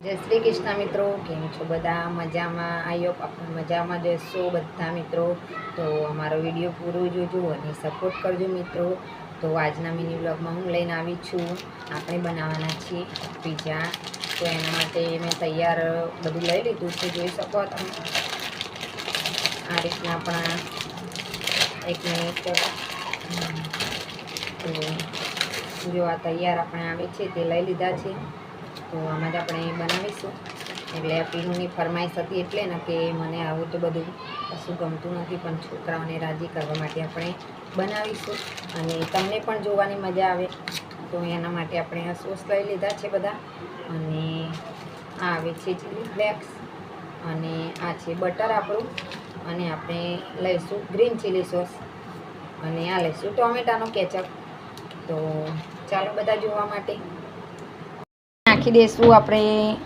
જય શ્રી કૃષ્ણ મિત્રો, કેમ છો બધા? મજામાં? આવ્યો આપણે મજામાં જશો બધા મિત્રો. તો અમારો વીડિયો પૂરો જોજો અને સપોર્ટ કરજો મિત્રો. તો આજના મિની બ્લોગમાં હું લઈને આવી છું. આપણે બનાવવાના છીએ પીઝા તો એના માટે મેં તૈયાર બધું લઈ લીધું છે. જોઈ શકો તમે? આ રીતના આપણા એક મિનિટ તો જો આ તૈયાર આપણે આવે છે તે લઈ લીધા છે. તો આમાં જ આપણે બનાવીશું. એટલે પીનુની ફરમાઈશ હતી એટલે ને કે મને આવું તો બધું કશું ગમતું નથી, પણ છોકરાઓને રાજી કરવા માટે આપણે બનાવીશું. અને તમને પણ જોવાની મજા આવે. તો એના માટે આપણે આ સોસ લઈ લીધા છે બધા. અને આ આવે છે ચીલી ફ્લેક્સ. અને આ છે બટર આપણું. અને આપણે લઈશું ગ્રીન ચીલી સોસ. અને આ લઈશું ટોમેટાનો કેચઅપ. તો ચાલો બધા જોવા માટે. નાખી દઈશું આપણે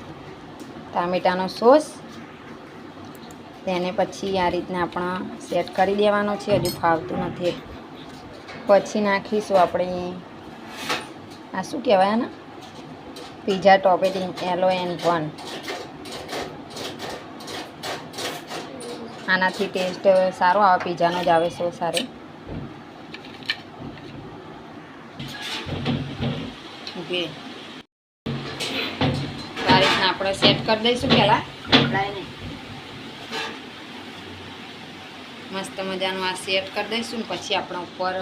ટામેટાનો સોસ. તેને પછી આ રીતના આપણા સેટ કરી દેવાનો છે, હજુ ફાવતું નથી. પછી નાખીશું આપણે આ શું કહેવાય ને pizza topping all in one. આનાથી ટેસ્ટ સારો આવે, પીઝાનો જ આવે સો સારો. રીતના આપણે સેટ કરી દઈશું પહેલાં. મસ્ત મજાનું આ સેટ કરી દઈશું ને પછી આપણે ઉપર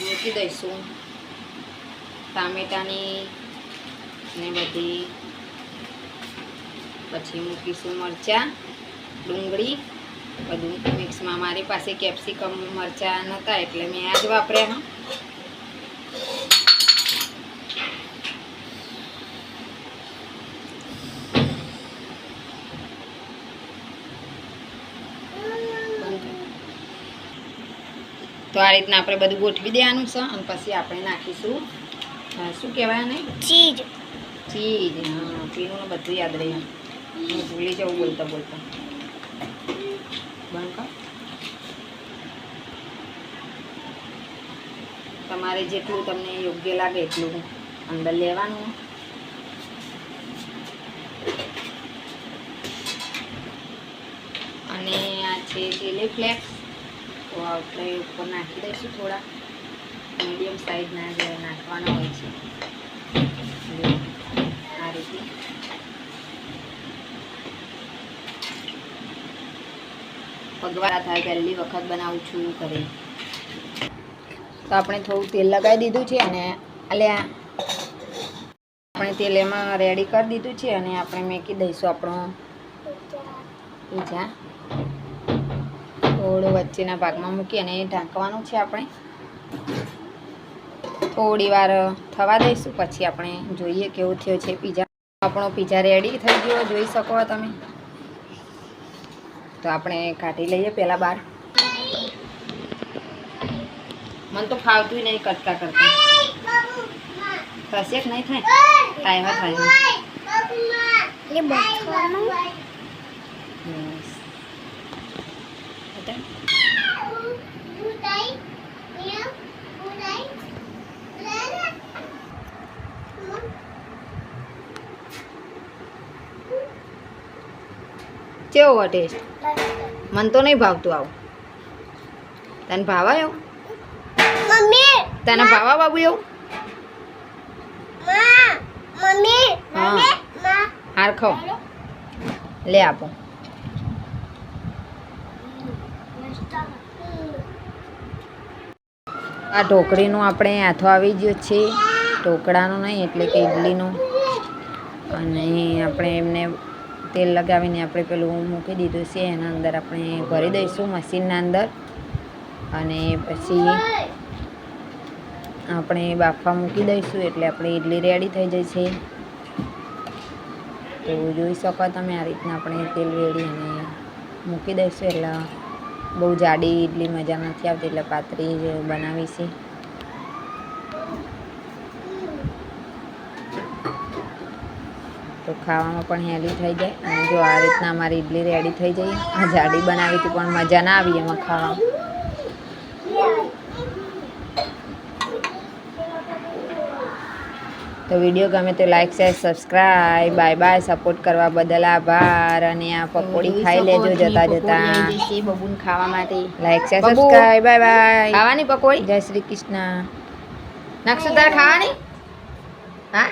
મૂકી દઈશું. ટામેટાની ને બધી. પછી મૂકીશું મરચાં ડુંગળી. બધું મિક્સમાં મારી પાસે કેપ્સિકમ મરચાં નહોતા એટલે મેં આ જ વાપર્યા હા તો આ રીતના આપણે બધું ગોઠવી દેવાનું છે અને પછી આપણે નાખીશું શું કહેવાય ને ચીજ. ચીજ હા પીનું બધું યાદ રહે. હું ભૂલી જવું બોલતા બોલતા. બંધ તમારે જેટલું તમને યોગ્ય લાગે એટલું અંદર લેવાનું. અને આ છે ચીલી ફ્લેક્સ. તો આપણે ઉપર નાખી દઈશું થોડા. મીડિયમ સાઈઝના જે નાખવાના હોય છે. આ રીતે. પગવારા થાય પહેલી વખત બનાવું છું ઘરે. તો આપણે થોડું તેલ લગાવી દીધું છે અને અલ્યા આપણે તેલ એમાં રેડી કરી દીધું છે અને આપણે મેકી દઈશું આપણો પીઝા થોડું વચ્ચેના ભાગમાં મૂકી અને ઢાંકવાનું છે આપણે. થોડી વાર થવા દઈશું પછી આપણે જોઈએ કેવું થયો છે. પીઝા આપણો પીઝા રેડી થઈ ગયો જોઈ શકો તમે. તો આપણે કાઢી લઈએ પહેલાં બહાર. મને તો ફાવતું નહીં કરતા કરતા. થશે કે નહીં થાય? થાય. હા થાય બતાવ. કેવો ટેસ્ટ મને તો નહીં ભાવતું આવું. તને ભાવા એવું મમ્મી તને ભાવા બાબુ એવું? મમ્મી હા. હાર ખાઓ. લે આપો. આ ઢોકળીનું આપણે હાથો આવી ગયો છે. ઢોકળાનું નહીં, એટલે કે ઇડલીનું અને આપણે એમને તેલ લગાવીને આપણે પેલું મૂકી દીધું છે. એના અંદર આપણે ભરી દઈશું મશીનના અંદર. અને પછી આપણે બાફા મૂકી દઈશું, એટલે આપણે ઇડલી રેડી થઈ જાય છે. તો જોઈ શકો તમે આ રીતના આપણે તેલ વેડી અને મૂકી દઈશું, એટલે બહુ જાડી ઇડલી મજા નથી આવતી, એટલે પાતળી જ બનાવી છે તો ખાવામાં પણ હેલી થઈ જાય. અને જો આ રીતના અમારી ઇડલી રેડી થઈ જાય આ જાડી બનાવી હતી, પણ મજા ના આવી એમાં ખાવામાં. તો વીડિયો ગમે તો like share subscribe bye bye support કરવા બદલ આભાર. અને આ પકોડી ખાઈ લેજો જતા જતા. બબુન ખાવા માટે. Like share. Subscribe bye bye ખાવાની પકોડી? જય શ્રી કૃષ્ણ. નાખશું તારે ખાવાની? હા?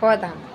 ખો તમે